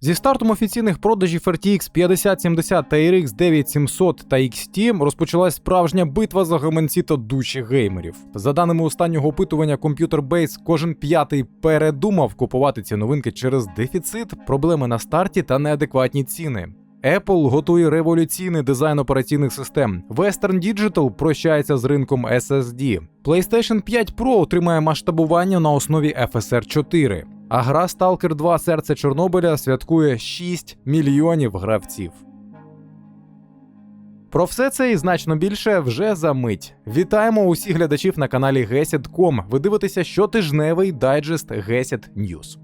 Зі стартом офіційних продажів RTX 5070 та RX 9700 та XT розпочалась справжня битва за гаманці та душі геймерів. За даними останнього опитування Computer Base, кожен п'ятий передумав купувати ці новинки через дефіцит, проблеми на старті та неадекватні ціни. Apple готує революційний дизайн операційних систем. Western Digital прощається з ринком SSD. PlayStation 5 Pro отримає масштабування на основі FSR 4. А гра Stalker 2 Серце Чорнобиля святкує 6 мільйонів гравців. Про все це і значно більше вже за мить. Вітаємо усіх глядачів на каналі Gesit.com. Ви дивитеся щотижневий дайджест Gesit News.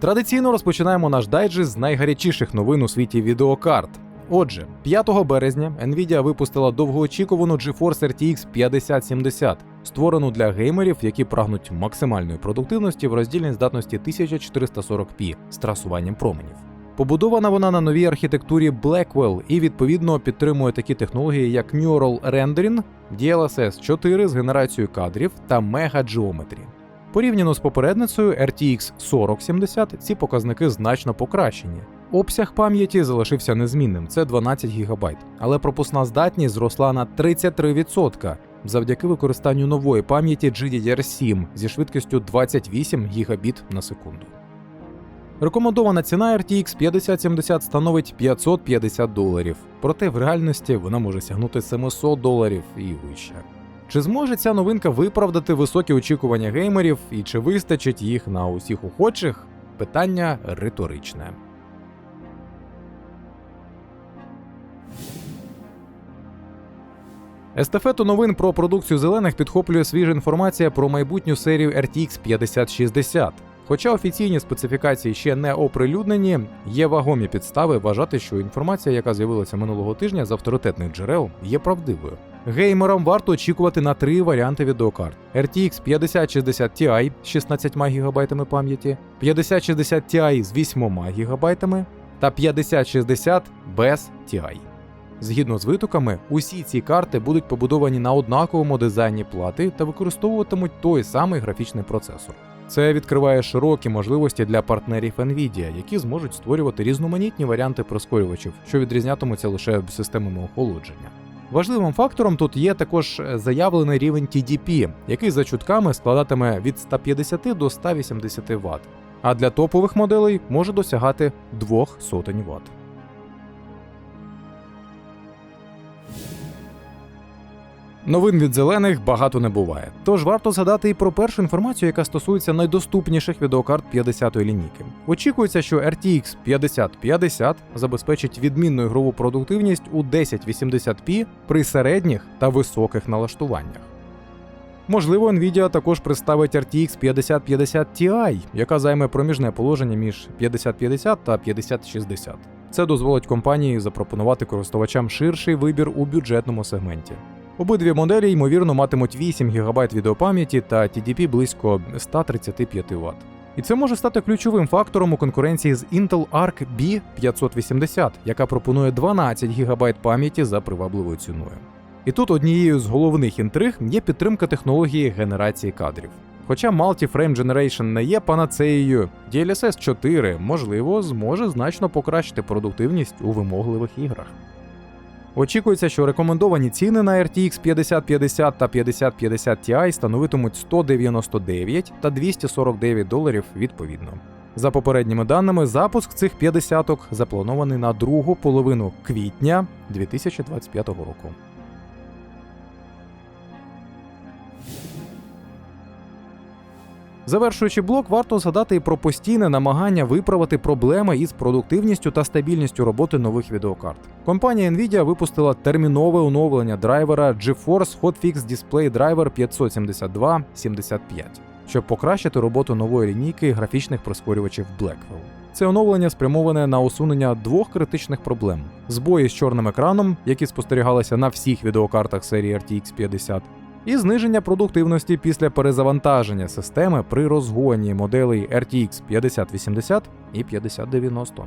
Традиційно розпочинаємо наш дайджест з найгарячіших новин у світі відеокарт. Отже, 5 березня Nvidia випустила довгоочікувану GeForce RTX 5070, створену для геймерів, які прагнуть максимальної продуктивності в роздільній здатності 1440p з трасуванням променів. Побудована вона на новій архітектурі Blackwell і відповідно підтримує такі технології, як Neural Rendering, DLSS 4 з генерацією кадрів та Mega Geometry. Порівняно з попередницею RTX 4070 ці показники значно покращені. Обсяг пам'яті залишився незмінним це 12 ГБ, але пропускна здатність зросла на 33% завдяки використанню нової пам'яті GDDR7 зі швидкістю 28 ГБ на секунду. Рекомендована ціна RTX 5070 становить 550 доларів, проте в реальності вона може сягнути 700 доларів і вище. Чи зможе ця новинка виправдати високі очікування геймерів і чи вистачить їх на усіх охочих? Питання риторичне. Естафету новин про продукцію зелених підхоплює свіжа інформація про майбутню серію RTX 5060. Хоча офіційні специфікації ще не оприлюднені, є вагомі підстави вважати, що інформація, яка з'явилася минулого тижня з авторитетних джерел, є правдивою. Геймерам варто очікувати на три варіанти відеокарт: RTX 5060 Ti з 16 ГБ пам'яті, 5060 Ti з 8 ГБ та 5060 без TI. Згідно з витоками, усі ці карти будуть побудовані на однаковому дизайні плати та використовуватимуть той самий графічний процесор. Це відкриває широкі можливості для партнерів Nvidia, які зможуть створювати різноманітні варіанти прискорювачів, що відрізнятимуться лише системами охолодження. Важливим фактором тут є також заявлений рівень TDP, який за чутками складатиме від 150 до 180 Вт, а для топових моделей може досягати 2 сотень Вт. Новин від зелених багато не буває. Тож варто згадати і про першу інформацію, яка стосується найдоступніших відеокарт 50-ї лінійки. Очікується, що RTX 5050 забезпечить відмінну ігрову продуктивність у 1080p при середніх та високих налаштуваннях. Можливо, Nvidia також представить RTX 5050 Ti, яка займе проміжне положення між 5050 та 5060. Це дозволить компанії запропонувати користувачам ширший вибір у бюджетному сегменті. Обидві моделі, ймовірно, матимуть 8 ГБ відеопам'яті та TDP близько 135 Вт. І це може стати ключовим фактором у конкуренції з Intel Arc B580, яка пропонує 12 ГБ пам'яті за привабливою ціною. І тут однією з головних інтриг є підтримка технології генерації кадрів. Хоча Multi-Frame Generation не є панацеєю, DLSS 4, можливо, зможе значно покращити продуктивність у вимогливих іграх. Очікується, що рекомендовані ціни на RTX 5050 та 5050 Ti становитимуть 199 та 249 доларів відповідно. За попередніми даними, запуск цих 50-ок запланований на другу половину квітня 2025 року. Завершуючи блок, варто згадати і про постійне намагання виправити проблеми із продуктивністю та стабільністю роботи нових відеокарт. Компанія Nvidia випустила термінове оновлення драйвера GeForce Hotfix Display Driver 57275, щоб покращити роботу нової лінійки графічних прискорювачів Blackwell. Це оновлення спрямоване на усунення двох критичних проблем: збої з чорним екраном, які спостерігалися на всіх відеокартах серії RTX 50, і зниження продуктивності після перезавантаження системи при розгоні моделей RTX 5080 і 5090.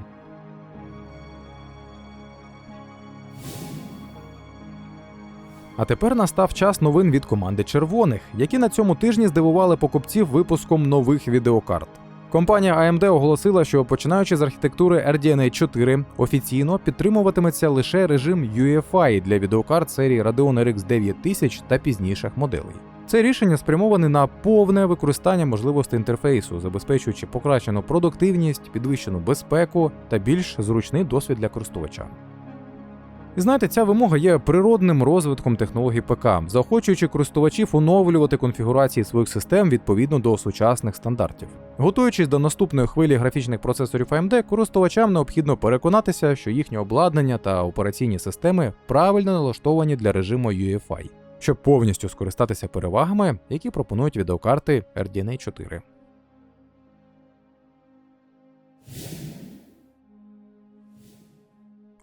А тепер настав час новин від команди червоних, які на цьому тижні здивували покупців випуском нових відеокарт. Компанія AMD оголосила, що починаючи з архітектури RDNA 4, офіційно підтримуватиметься лише режим UEFI для відеокарт серії Radeon RX 9000 та пізніших моделей. Це рішення спрямоване на повне використання можливостей інтерфейсу, забезпечуючи покращену продуктивність, підвищену безпеку та більш зручний досвід для користувача. І знаєте, ця вимога є природним розвитком технологій ПК, заохочуючи користувачів оновлювати конфігурації своїх систем відповідно до сучасних стандартів. Готуючись до наступної хвилі графічних процесорів AMD, користувачам необхідно переконатися, що їхнє обладнання та операційні системи правильно налаштовані для режиму UEFI, щоб повністю скористатися перевагами, які пропонують відеокарти RDNA 4.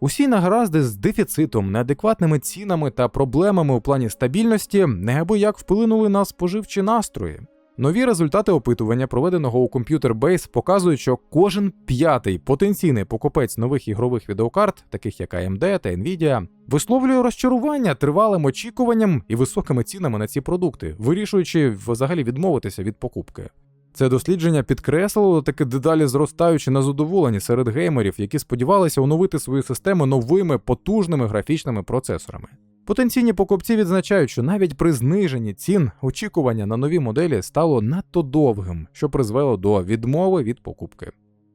Усі нагаразди з дефіцитом, неадекватними цінами та проблемами у плані стабільності неабияк вплинули на споживчі настрої. Нові результати опитування, проведеного у Computer показують, що кожен п'ятий потенційний покупець нових ігрових відеокарт, таких як AMD та Nvidia, висловлює розчарування тривалим очікуванням і високими цінами на ці продукти, вирішуючи взагалі відмовитися від покупки. Це дослідження підкреслило таке дедалі зростаюче незадоволення серед геймерів, які сподівалися оновити свою систему новими потужними графічними процесорами. Потенційні покупці відзначають, що навіть при зниженні цін очікування на нові моделі стало надто довгим, що призвело до відмови від покупки.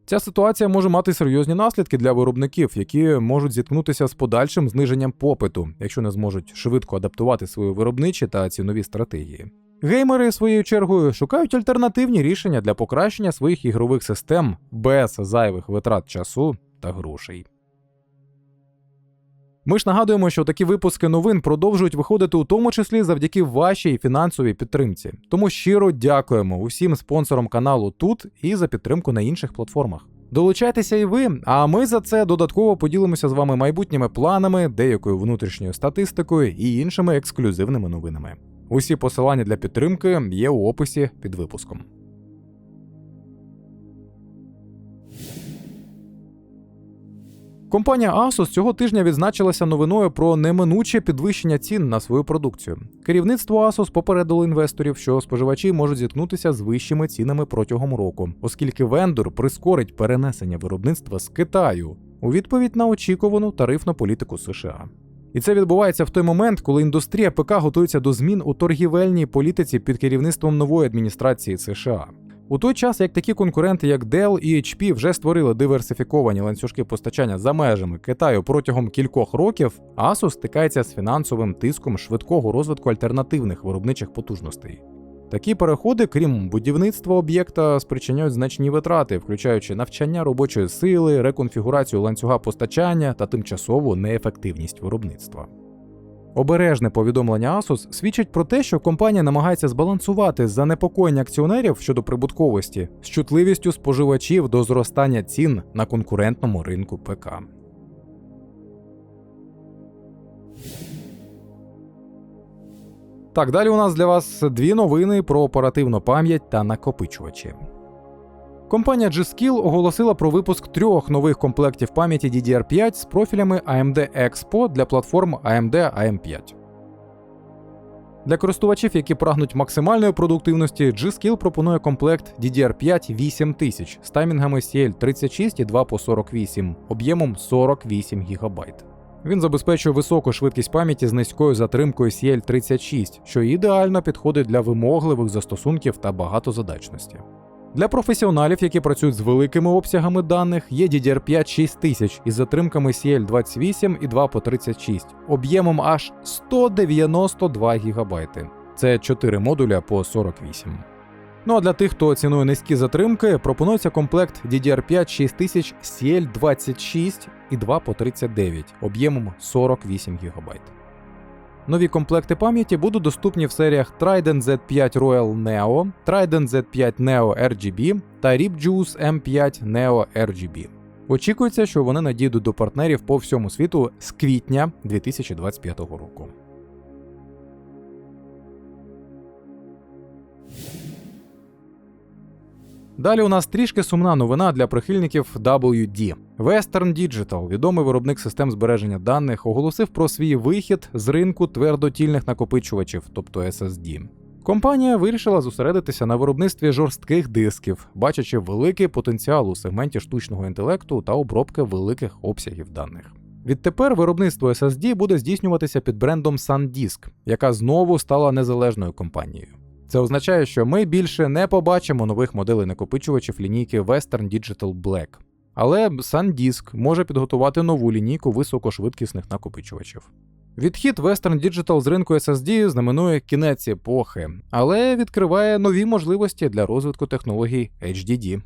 Ця ситуація може мати серйозні наслідки для виробників, які можуть зіткнутися з подальшим зниженням попиту, якщо не зможуть швидко адаптувати свої виробничі та цінові стратегії. Геймери своєю чергою шукають альтернативні рішення для покращення своїх ігрових систем без зайвих витрат часу та грошей. Ми ж нагадуємо, що такі випуски новин продовжують виходити у тому числі завдяки вашій фінансовій підтримці. Тому щиро дякуємо усім спонсорам каналу тут і за підтримку на інших платформах. Долучайтеся і ви, а ми за це додатково поділимося з вами майбутніми планами, деякою внутрішньою статистикою і іншими ексклюзивними новинами. Усі посилання для підтримки є у описі під випуском. Компанія Asus цього тижня відзначилася новиною про неминуче підвищення цін на свою продукцію. Керівництво Asus попередило інвесторів, що споживачі можуть зіткнутися з вищими цінами протягом року, оскільки вендор прискорить перенесення виробництва з Китаю у відповідь на очікувану тарифну політику США. І це відбувається в той момент, коли індустрія ПК готується до змін у торгівельній політиці під керівництвом нової адміністрації США. У той час, як такі конкуренти, як Dell і HP, вже створили диверсифіковані ланцюжки постачання за межами Китаю протягом кількох років, Asus стикається з фінансовим тиском швидкого розвитку альтернативних виробничих потужностей. Такі переходи, крім будівництва об'єкта, спричиняють значні витрати, включаючи навчання робочої сили, реконфігурацію ланцюга постачання та тимчасову неефективність виробництва. Обережне повідомлення Asus свідчить про те, що компанія намагається збалансувати занепокоєння акціонерів щодо прибутковості з чутливістю споживачів до зростання цін на конкурентному ринку ПК. Так, далі у нас для вас дві новини про оперативну пам'ять та накопичувачі. Компанія G-Skill оголосила про випуск трьох нових комплектів пам'яті DDR5 з профілями AMD Expo для платформ AMD AM5. Для користувачів, які прагнуть максимальної продуктивності, G-Skill пропонує комплект DDR5 8000 з таймінгами CL36 і 2 по 48 об'ємом 48 ГБ. Він забезпечує високу швидкість пам'яті з низькою затримкою CL36, що ідеально підходить для вимогливих застосунків та багатозадачності. Для професіоналів, які працюють з великими обсягами даних, є DDR5 6000 із затримками CL28 і 2 по 36, об'ємом аж 192 ГБ. Це 4 модуля по 48. Ну а для тих, хто цінує низькі затримки, пропонується комплект DDR5 6000 CL26 і 2 по 39 об'ємом 48 ГБ. Нові комплекти пам'яті будуть доступні в серіях Trident Z5 Royal Neo, Trident Z5 Neo RGB та RipJuice M5 Neo RGB. Очікується, що вони надійдуть до партнерів по всьому світу з квітня 2025 року. Далі у нас трішки сумна новина для прихильників WD. Western Digital, відомий виробник систем збереження даних, оголосив про свій вихід з ринку твердотільних накопичувачів, тобто SSD. Компанія вирішила зосередитися на виробництві жорстких дисків, бачачи великий потенціал у сегменті штучного інтелекту та обробки великих обсягів даних. Відтепер виробництво SSD буде здійснюватися під брендом SanDisk, яка знову стала незалежною компанією. Це означає, що ми більше не побачимо нових моделей накопичувачів лінійки Western Digital Black. Але SanDisk може підготувати нову лінійку високошвидкісних накопичувачів. Відхід Western Digital з ринку SSD знаменує кінець епохи, але відкриває нові можливості для розвитку технологій HDD.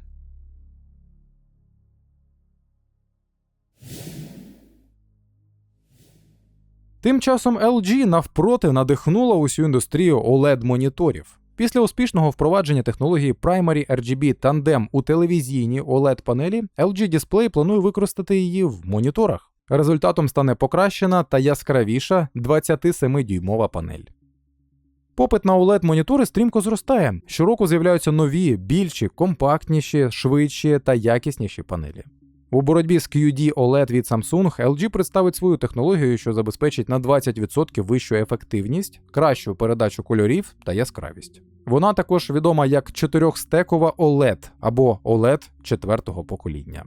Тим часом LG навпроти надихнула усю індустрію OLED-моніторів. Після успішного впровадження технології Primary RGB Tandem у телевізійній oled панелі LG Display планує використати її в моніторах. Результатом стане покращена та яскравіша 27-дюймова панель. Попит на oled монітори стрімко зростає. Щороку з'являються нові, більші, компактніші, швидші та якісніші панелі. У боротьбі з QD OLED від Samsung LG представить свою технологію, що забезпечить на 20% вищу ефективність, кращу передачу кольорів та яскравість. Вона також відома як чотирьохстекова OLED або OLED четвертого покоління.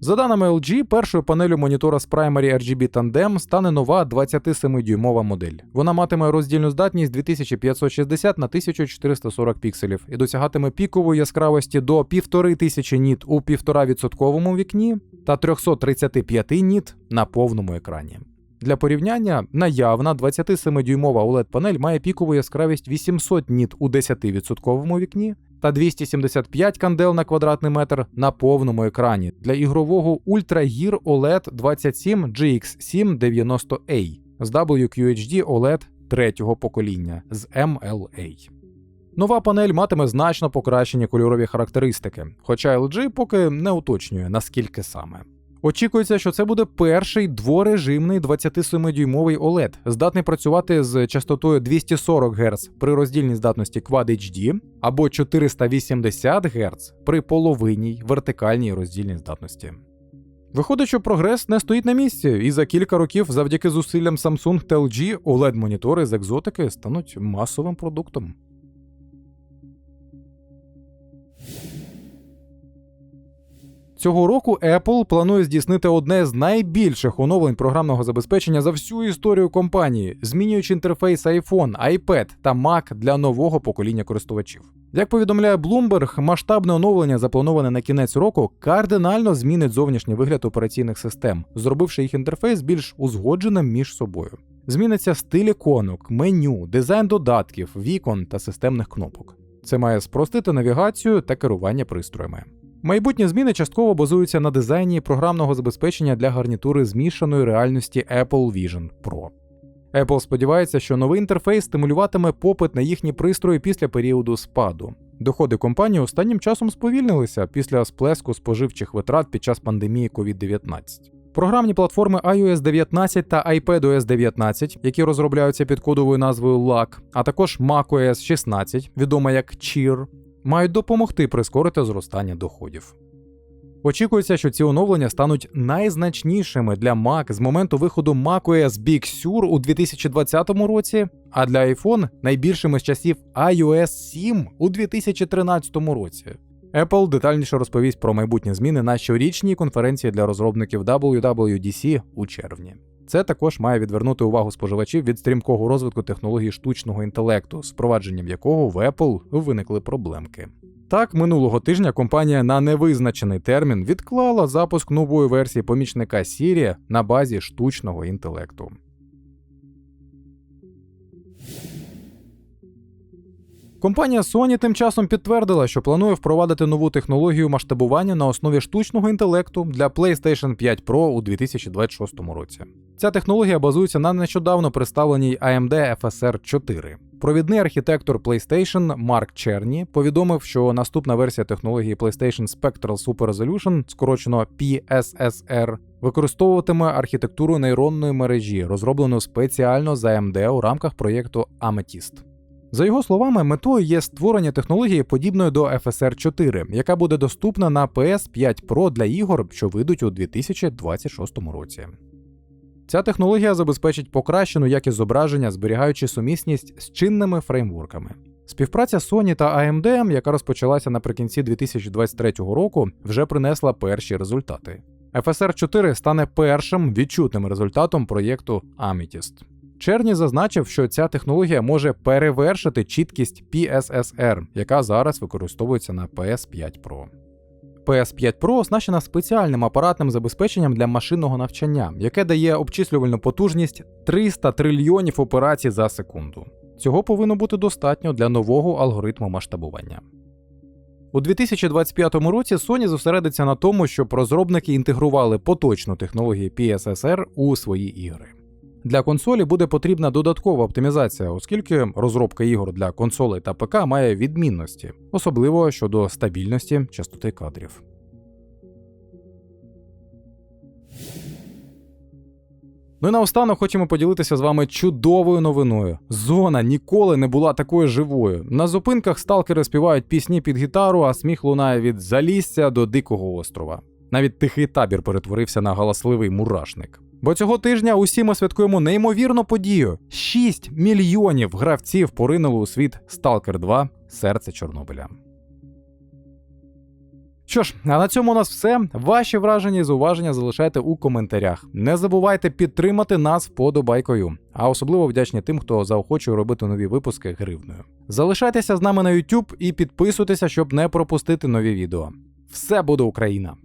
За даними LG, першою панелю монітора з Primary RGB Tandem стане нова 27-дюймова модель. Вона матиме роздільну здатність 2560 на 1440 пікселів і досягатиме пікової яскравості до 1500 ніт у 1,5% вікні та 335 ніт на повному екрані. Для порівняння, наявна 27-дюймова oled панель має пікову яскравість 800 ніт у 10% вікні та 275 кандел на квадратний метр на повному екрані для ігрового Ultra Gear OLED 27 GX790A з WQHD OLED третього покоління з MLA. Нова панель матиме значно покращені кольорові характеристики, хоча LG поки не уточнює наскільки саме. Очікується, що це буде перший дворежимний 27-дюймовий OLED, здатний працювати з частотою 240 Гц при роздільній здатності Quad HD або 480 Гц при половинній вертикальній роздільній здатності. Виходить, що прогрес не стоїть на місці, і за кілька років, завдяки зусиллям Samsung та LG, oled монітори з екзотики стануть масовим продуктом. Цього року Apple планує здійснити одне з найбільших оновлень програмного забезпечення за всю історію компанії, змінюючи інтерфейс iPhone, iPad та Mac для нового покоління користувачів. Як повідомляє Bloomberg, масштабне оновлення, заплановане на кінець року, кардинально змінить зовнішній вигляд операційних систем, зробивши їх інтерфейс більш узгодженим між собою. Зміниться стиль іконок, меню, дизайн додатків, вікон та системних кнопок. Це має спростити навігацію та керування пристроями. Майбутні зміни частково базуються на дизайні програмного забезпечення для гарнітури змішаної реальності Apple Vision Pro. Apple сподівається, що новий інтерфейс стимулюватиме попит на їхні пристрої після періоду спаду. Доходи компанії останнім часом сповільнилися після сплеску споживчих витрат під час пандемії COVID-19. Програмні платформи iOS 19 та iPadOS 19, які розробляються під кодовою назвою LUC, а також macOS 16, відома як Cheer, мають допомогти прискорити зростання доходів. Очікується, що ці оновлення стануть найзначнішими для Mac з моменту виходу macOS Big Sur у 2020 році, а для iPhone найбільшими з часів iOS 7 у 2013 році. Apple детальніше розповість про майбутні зміни на щорічній конференції для розробників WWDC у червні. Це також має відвернути увагу споживачів від стрімкого розвитку технологій штучного інтелекту, з впровадженням якого в Apple виникли проблемки. Так, минулого тижня компанія на невизначений термін відклала запуск нової версії помічника Siri на базі штучного інтелекту. Компанія Sony тим часом підтвердила, що планує впровадити нову технологію масштабування на основі штучного інтелекту для PlayStation 5 Pro у 2026 році. Ця технологія базується на нещодавно представленій AMD FSR 4. Провідний архітектор PlayStation Марк Черні повідомив, що наступна версія технології PlayStation Spectral Super Resolution, скорочено PSSR, використовуватиме архітектуру нейронної мережі, розроблену спеціально за AMD у рамках проєкту Amethyst. За його словами, метою є створення технології подібної до FSR 4, яка буде доступна на PS5 Pro для ігор, що вийдуть у 2026 році. Ця технологія забезпечить покращену якість зображення, зберігаючи сумісність з чинними фреймворками. Співпраця Sony та AMD, яка розпочалася наприкінці 2023 року, вже принесла перші результати. FSR 4 стане першим відчутним результатом проєкту Amethyst. Черні зазначив, що ця технологія може перевершити чіткість PSSR, яка зараз використовується на PS5 Pro. PS5 Pro оснащена спеціальним апаратним забезпеченням для машинного навчання, яке дає обчислювальну потужність 300 трильйонів операцій за секунду. Цього повинно бути достатньо для нового алгоритму масштабування. У 2025 році Sony зосередиться на тому, щоб розробники інтегрували поточну технологію PSSR у свої ігри. Для консолі буде потрібна додаткова оптимізація, оскільки розробка ігор для консолей та ПК має відмінності, особливо щодо стабільності частоти кадрів. Ну і наостанок хочемо поділитися з вами чудовою новиною. Зона ніколи не була такою живою. На зупинках сталкери співають пісні під гітару, а сміх лунає від залісся до дикого острова. Навіть тихий табір перетворився на галасливий мурашник. Бо цього тижня усі ми святкуємо неймовірну подію: 6 мільйонів гравців поринули у світ Stalker 2 Серце Чорнобиля. Що ж, а на цьому у нас все. Ваші враження і зауваження залишайте у коментарях. Не забувайте підтримати нас вподобайкою, а особливо вдячні тим, хто заохочує робити нові випуски гривною. Залишайтеся з нами на YouTube і підписуйтеся, щоб не пропустити нові відео. Все буде Україна!